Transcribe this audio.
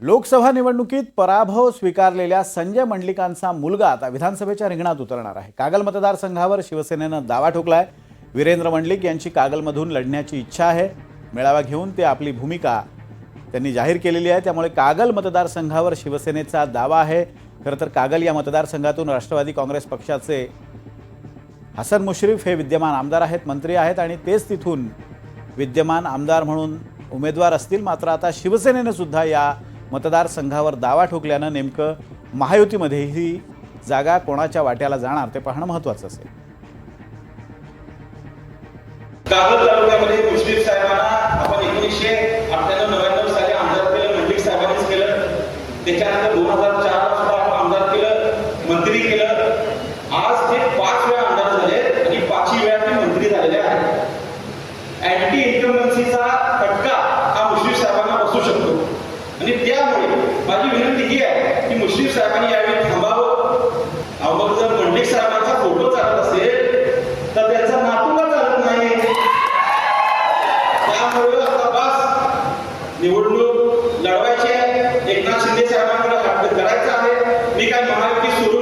लोकसभा निवडणुकीत पराभव स्वीकारलेल्या संजय मंडलिकांचा मुलगा आता विधानसभेच्या रिंगणात उतरणार आहे. कागल मतदारसंघावर शिवसेनेनं दावा ठोकलाय. वीरेंद्र मंडलिक यांची कागलमधून लढण्याची इच्छा आहे. मेळावा घेऊन ते आपली भूमिका त्यांनी जाहीर केलेली आहे. त्यामुळे कागल मतदारसंघावर शिवसेनेचा दावा आहे. खरं तर कागल या मतदारसंघातून राष्ट्रवादी काँग्रेस पक्षाचे हसन मुश्रीफ हे विद्यमान आमदार आहेत मंत्री आहेत आणि तेच तिथून विद्यमान आमदार म्हणून उमेदवार असतील. मात्र आता शिवसेनेनं सुद्धा या मतदारसंघावर दावा ठोकल्यानं नेमकं महायुतीमध्ये ही जागा कोणाच्या वाट्याला जाणार ते पाहणं महत्वाचं असेल. कागद तालुक्यामध्ये मुश्रीफ साहेबांना आपण एकोणीसशे अठ्ठ्याण्णव नव्याण्णव साली आमदार केलं मंडलिक साहेबांनीच केलं. त्याच्यानंतर दोन हजार चार सुद्धा आपण आमदार केलं मंत्री केलं. आज ते पाच वेळा आमदार झाले आणि पाचही वेळा ते मंत्री झालेले आहेत. अँटी इन्कमन्सीचा फटका हा मुश्रीफ साहेबांना बसू शकतो. माझी विनंती ही आहे की मुश्रीफ साहेबांनी यावेळी थांबावं. अहो मग जर मंडलिक साहेबांचा फोटो चालत असेल तर त्यांचा नातूला चालत नाही. त्यामुळे आता बस निवडणूक लढवायची आहे. एकनाथ शिंदे साहेबांकडे हात करायचं आहे. मी काय महायुती सुरू